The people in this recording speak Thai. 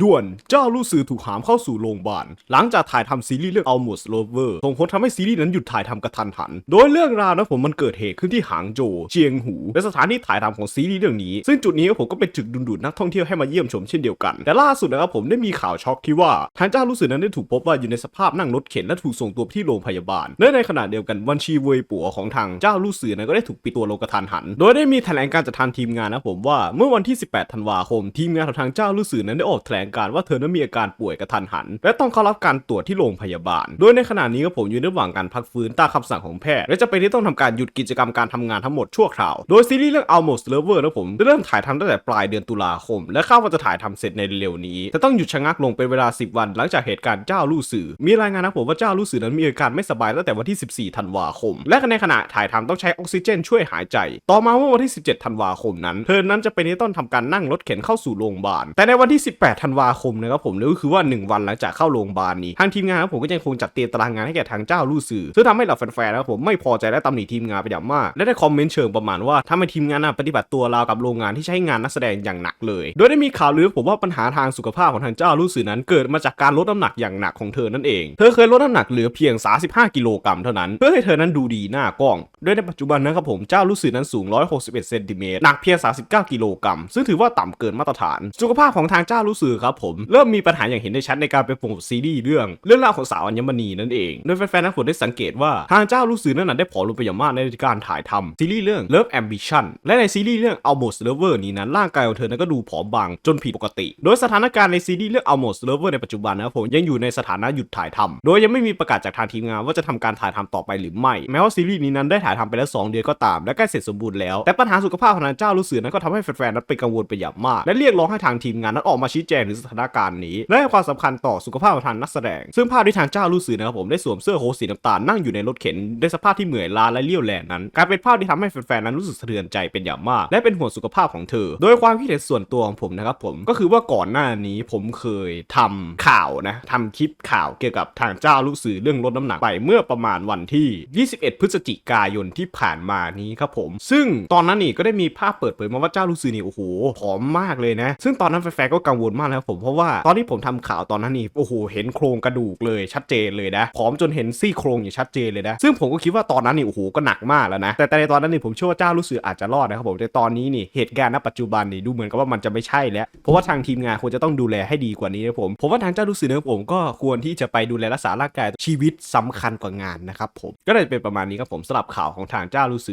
ด่วนเจ้าลู่ซือถูกหามเข้าสู่โรงพยาบาล หลังจากถ่ายทำซีรีส์เรื่อง Almost Lover ส่งผลทำให้ซีรีส์นั้นหยุดถ่ายทำกระทันหัน โดยเรื่องราวนะผมมันเกิดเหตุขึ้นที่หางโจ เจียงหู และสถานที่ถ่ายทำของซีรีส์เรื่องนี้ ซึ่งจุดนี้ผมก็เป็นจุดดึงดูดนักท่องเที่ยวให้มาเยี่ยมชมเช่นเดียวกัน แต่ล่าสุดนะครับผมได้มีข่าวช็อกที่ว่าทางเจ้าลู่ซือนั้นได้ถูกพบว่าอยู่ในสภาพนั่งรถเข็นและถูกส่งตัวที่โรงพยาบาลและในขณะเดียวกันบัญชีเวยปัวของทางเจ้าลู่ซือนั้นก็ได้ถูกปิดตัวลงกระทันหัน โดยได้มีแถลงการจากทางทีมงานนะผมว่าเมื่อวันที่ 18 ธันวาคม ทีมงานของทางเจ้าลู่ซือนั้นได้ออกลงการว่าเธอนั้นมีอาการป่วยกระทันหัน และต้องเข้ารับการตรวจที่โรงพยาบาล โดยในขณะนี้ก็ผมอยู่ระหว่างการพักฟื้นตามคำสั่งของแพทย์และจะเป็นที่ต้องทำการหยุดกิจกรรมการทำงานทั้งหมดชั่วคราว โดยซีรีส์เรื่อง Almost Lover นะผมได้เริ่มถ่ายทำตั้งแต่ปลายเดือนตุลาคม และคาดว่าจะถ่ายทำเสร็จในเร็วนี้แต่ต้องหยุดชะงักลงเป็นเวลา 10 วัน หลังจากเหตุการณ์เจ้าลู่สื่อ มีรายงานนะผมว่าเจ้าลู่สื่อนั้นมีอาการไม่สบายตั้งแต่วันที่ 14 ธันวาคม และในขณะถ่ายทำต้องใช้ออกซิเจนช่วยหายใจ ต่อมาเมื่อวันที่ 17 ธันวาคมนั้น เธอนั้นจะเป็นที่ต้องทำการนั่งรถเข็นเข้าสู่โรงพยาบาลแต่ในวันที่ 18ธันวาคมนะครับผมนั่นก็คือว่า 1 วันหลังจากเข้าโรงพยาบาลนี้ทางทีมงานครับผมก็ยังคงจัดเตรียมตารางงานให้แก่ทางเจ้าลู่สื่อซึ่งทำให้เหล่าแฟนๆนะครับผมไม่พอใจและตำหนิทีมงานไปอย่างมาก และได้คอมเมนต์เชิงประมาณว่าทำให้ทีมงานน่ะปฏิบัติตัวราวกับโรงงานที่ใช้งานนักแสดงอย่างหนักเลย โดยได้มีข่าวลือผมว่าปัญหาทางสุขภาพของทางเจ้าลู่สื่อนั้น เกิดมาจากการลดน้ำหนักอย่างหนักของเธอนั่นเอง เธอเคยลดน้ำหนักเหลือเพียง 35 กิโลกรัมเท่านั้น เพื่อให้เธอนั้นดูดีหน้ากล้อง โดยในปัจจุบันนะครับผมเจ้าลู่สื่อนั้นสูง 161 เซนติเมตรหนักเพียง 39 กิโลกรัม ซึ่งถือว่าต่ำเกินมาตรฐาน สุขภาพของทางเจ้าลู่สื่อครับผมเริ่มมีปัญหาอย่างเห็นได้ชัดในการไปโปรโมทซีรีส์เรื่อง เรื่องราวของสาวอัญมณีนั่นเอง โดยแฟนๆนักผลได้สังเกตว่าทางเจ้าลู่สื่อนั้นได้ผอมลงไปอย่างมากในการถ่ายทำซีรีส์เรื่อง Love Ambition และในซีรีส์เรื่อง Almost Lover นี้นั้นร่างกายของเธอนั้นก็ดูผอมบางจนผิดปกติ โดยสถานการณ์ในซีรีส์เรื่อง Almost Lover ในปัจจุบันนะครับผมยังอยู่ในสถานะหยุดถ่ายทำโดยยังไม่มีประกาศจากทางทีมงานว่าจะทำการถ่ายทำต่อไปหรือไม่ แม้ว่าซีรีส์นี้นั้นได้ถ่ายทำไปแล้ว 2 เดือนก็ตาม และใกล้เสร็จสมบูรณ์แล้ว แต่ปัญหาสุขภาพของทางเจ้ารู้สึกนั้นก็ทำให้แฟนๆนั้นเป็นกังวลไปอย่างมาก และเรียกร้องให้ทางทีมงานนั้นออกมาชี้แจงถึงสถานการณ์นี้ และให้ความสำคัญต่อสุขภาพของทางนักแสดง ซึ่งภาพที่ทางเจ้ารู้สึกนะครับผมได้สวมเสื้อโค้ทสีน้ำตาลนั่งอยู่ในรถเข็นในสภาพที่เหนื่อยล้าและเลี่ยวแรงนั้นกลายเป็นภาพที่ทำให้แฟนๆนั้นรู้สึกสะเทือนใจเป็นอย่างมาก และเป็นห่วงสุขภาพของเธอ โดยความคิดเห็นส่วนตัวของผมนะครับผมก็คือว่าก่อนหน้านี้ผมเคยทำข่าวนะทำคลิปข่าวเกี่ยวกับทางเจ้าลูกสื่อเรื่องลดน้ำหนักไปเมื่อประมาณวันที่ 21 พฤศจิกายนที่ผ่านมานี้ครับผม ซึ่งตอนนั้นนี่ก็ได้มีภาพเปิดเผยมาว่าเจ้าลูกสื่อนี่โอ้โหผอมมากเลยนะ ซึ่งตอนนั้นแฟนๆก็กังวลมากนะครับผมเพราะว่าตอนที่ผมทำข่าวตอนนั้นนี่โอ้โหเห็นโครงกระดูกเลยชัดเจนเลยนะผอมจนเห็นซี่โครงอย่างชัดเจนเลยนะซึ่งผมก็คิดว่าตอนนั้นนี่โอ้โหก็หนักมากแล้วนะแต่ในตอนนั้นนี่ผมเชื่อว่าเจ้าลูกสื่ออาจจะรอดนะครับผมแต่ตอนนี้นี่เหตุการณ์ณปัจจุบันนี่ดูเหมือนกับว่ามันจะไม่ใช่แล้ว เพราะว่าทางทีมงานควรจะต้องดูแลให้ดีกว่านี้นะผมผมว่าทางเจ้าลูกสื่อนะครับผมก็ควรที่จะไปดูแลรักษาร่างกายชีวิตสำคัญกว่างานนะครับผมก็เลยเป็นประมาณนี้ครับผมสำหรับข่าวของทางเจ้าลูสือ